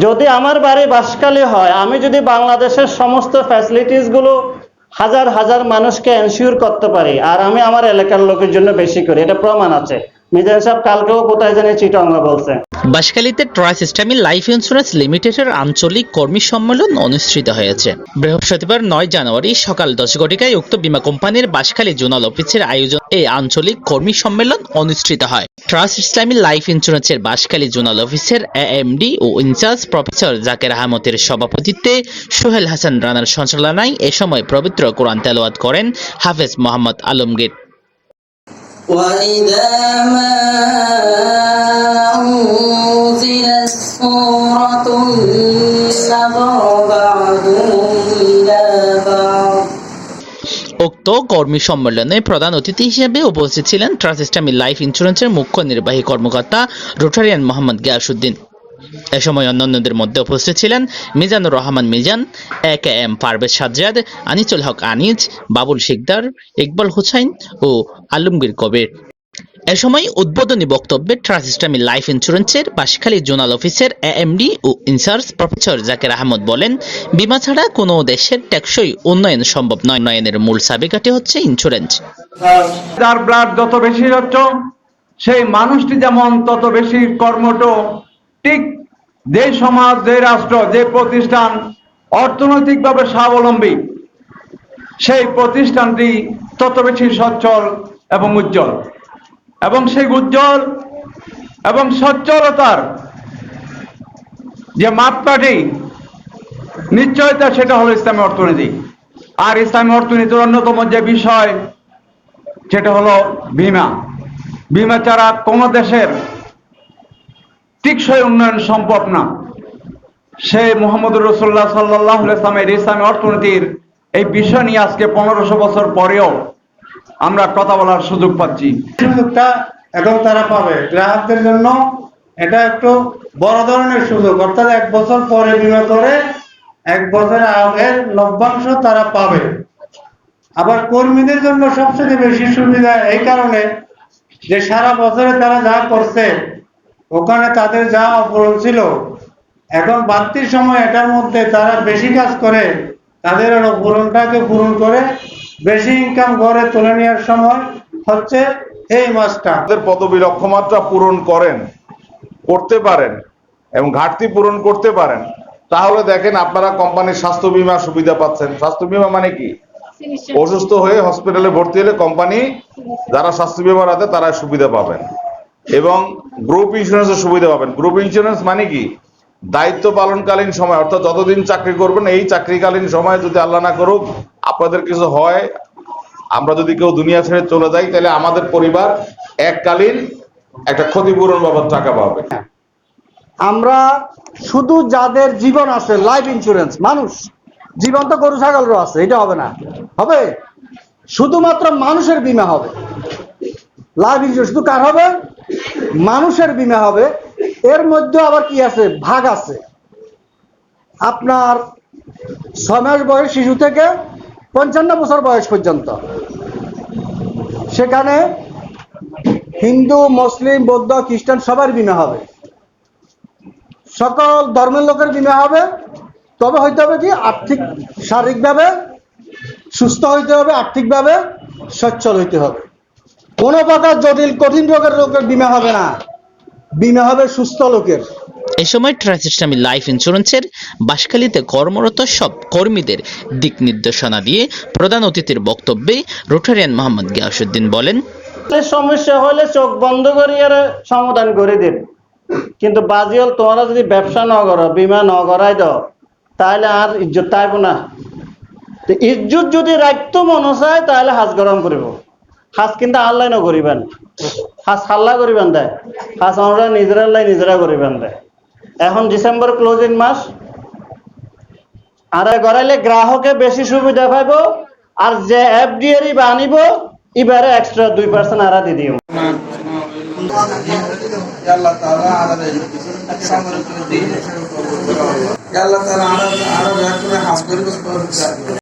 যদি আমার বাড়ি বাসকালে হয়, আমি যদি বাংলাদেশের সমস্ত ফ্যাসিলিটিসগুলো হাজার হাজার মানুষকে এনশিওর করতে পারি, আর আমি আমার এলাকার লোকের জন্য বেশি করি, এটা প্রমাণ আছে। মিজান সাহেব কালকেও কোথায় জানি বলছে। ট্রাইস ইসলামী লাইফ ইন্স্যুরেন্স লিমিটেডের আঞ্চলিক কর্মী সম্মেলন অনুষ্ঠিত হয়েছে। বৃহস্পতিবার নয় জানুয়ারি সকাল দশ ঘটিকায় উক্ত বীমা কোম্পানির জোনাল অফিসের আয়োজন এই আঞ্চলিক কর্মী সম্মেলন অনুষ্ঠিত হয়। ট্রাস্ট ইসলামী লাইফ ইন্স্যুরেন্সের জোনাল অফিসের এএমডি ও ইনচার্জ প্রফেসর জাকের আহমদের সভাপতিত্বে সোহেল হাসান রানার সঞ্চালনায় এ সময় পবিত্র কোরআন তেলাওয়াত করেন হাফেজ মোহাম্মদ আলমগীর। وإذا ما أنزلت سورة نظر بعضهم إلى بعض উক্ত কর্মী সম্মেলনে প্রধান অতিথি হিসেবে উপস্থিত ছিলেন ট্রাস্ট ইসলামী লাইফ ইন্স্যুরেন্সের মুখ্য নির্বাহী কর্মকর্তা রোটারিয়ান মোহাম্মদ গিয়াসুদ্দিন এ সময় অন্যান্যদের মধ্যে উপস্থিত ছিলেন Mizanur Rahman Mizan, A K M Parvez Sajjad, Anisul Haque Aniz, Babul Sikder, Iqbal Hussain ও আলমগীর কবির। এ সময় উদ্বোধনী বক্তব্যে ট্রাস্ট ইসলামী লাইফ ইন্স্যুরেন্সের বাঁশখালী জোনাল অফিসের AMD O in charge professor Zakir Ahmed বলেন, বিমা ছাড়া কোনো দেশের টেকসই উন্নয়ন সম্ভব নয়। উন্নয়নের মূল চাবিকাঠি হচ্ছে ইন্স্যুরেন্স। যার ব্লাড যত বেশি হচ্ছ, সেই মানুষটি যেমন তত বেশি কর্মঠ, ঠিক যে সমাজ, যে রাষ্ট্র, যে প্রতিষ্ঠান অর্থনৈতিকভাবে স্বাবলম্বী, সেই প্রতিষ্ঠানটি তত বেশি সচ্ছল এবং উজ্জ্বল। এবং সেই উজ্জ্বল এবং সচ্ছলতার যে মাপকাঠি নিশ্চয়তা সেটা হলো ইসলামী অর্থনীতি। আর ইসলামী অর্থনীতির অন্যতম যে বিষয়, সেটা হলো বিমা। বিমা ছাড়া কোনো দেশের টিকসই উন্নয়ন সম্ভব না। সে মোহাম্মদ রসুল্লাহ সাল্লাহ ইসলামের ইসলামী অর্থনীতির এই বিষয় নিয়ে আজকে পনেরোশো বছর পরেও আমরা কথা বলার সুযোগ পাচ্ছি। এখন তারা পাবে। গ্রাহকদের জন্য এটা একটু বড় ধরনের সুযোগ। অর্থাৎ এক বছর পরে বিমা করে এক বছরের আগের লভ্যাংশ তারা পাবে। আবার কর্মীদের জন্য সবচেয়ে বেশি সুবিধা এই কারণে যে সারা বছরে তারা যা করছে ওখানে তাদের যা অপূরণ ছিল এখন বাড়তির সময় এটার মধ্যে তারা বেশি কাজ করে তাদের অপূরণটাকে পূরণ করে বেশি ইনকাম ঘরে তুলে নেওয়ার সময় হচ্ছে এই মাসটা তাদের পদবী লক্ষ্যমাত্রা পূরণ করেন করতে পারেন এবং ঘাটতি পূরণ করতে পারেন। তাহলে দেখেন আপনারা কোম্পানির স্বাস্থ্য বীমা সুবিধা পাচ্ছেন। স্বাস্থ্য বীমা মানে কি? অসুস্থ হয়ে হসপিটালে ভর্তি হলে কোম্পানি যারা স্বাস্থ্য বীমা রাখে তারা সুবিধা পাবেন। এবং গ্রুপ ইন্স্যুরেন্সের সুবিধা পাবেন। গ্রুপ ইন্স্যুরেন্স মানে কি? দায়িত্ব পালনকালীন সময়, অর্থাৎ যতদিন চাকরি করবেন, এই চাকরিকালীন সময় যদি আল্লাহ না করুক, আপনাদের কিছু হয়, আমরা যদি কেউ দুনিয়া ছেড়ে চলে যাই, তাহলে আমাদের পরিবার এককালীন একটা ক্ষতিপূরণ বাবদ টাকা পাবে। আমরা শুধু যাদের জীবন আছে লাইফ ইন্স্যুরেন্স মানুষ, জীবন তো গরু, ছাগলেরও আছে, এটা হবে না। হবে? শুধুমাত্র মানুষের বিমা হবে। লাইফ ইন্স্যুরেন্স শুধু কার হবে? মানুষের বিমা হবে। এর মধ্যে আবার কি আছে? ভাগ আছে। আপনার ছয় মাস বয়স শিশু থেকে পঞ্চান্ন বছর বয়স পর্যন্ত। সেখানে হিন্দু, মুসলিম, বৌদ্ধ, খ্রিস্টান সবার বিমা হবে। সকল ধর্মের লোকের বিমা হবে। তবে হইতে হবে কি? আর্থিক, শারীরিকভাবে সুস্থ হইতে হবে, আর্থিকভাবে সচ্ছল হইতে হবে। কোনো প্রকার জটিল কঠিন রোগের রোগের বিমা হবে না। বিমা হবে সুস্থ লোকের। এই সময় ট্রাস্ট ইসলামী লাইফ ইন্স্যুরেন্সের বাঁশখালীতে কর্মরত সব কর্মীদের দিক নির্দেশনা দিয়ে প্রধান অতিথির বক্তব্যে রোটারিয়ান মোহাম্মদ গিয়াসুদ্দিন বলেন সমস্যা হলে চোখ বন্ধ করি আর সমাধান করে দিন। কিন্তু বাজিল তোমরা যদি ব্যবসা ন করো বিমা ন করাই দাও তাহলে আর ইজ্জত তাইব না। ইজ্জত যদি রাখতো মনে চায় তাহলে হাজ গরম করিব। হাজ কিন্তু আল্লাহ ন করিবেন হাজ হাল্লা করিবেন দেয় হাজ আমরা নিজেরা আল্লাহ নিজেরা করিবেন দেয় এখন ডিসেম্বর ক্লোজিং মাস আর গড়াইলে গ্রাহকে বেশি সুবিধা পাইব আর যে এফডিআর বানিব এবারে এক্সট্রা দুই পার্সেন্ট আরা দিয়ে হাস করে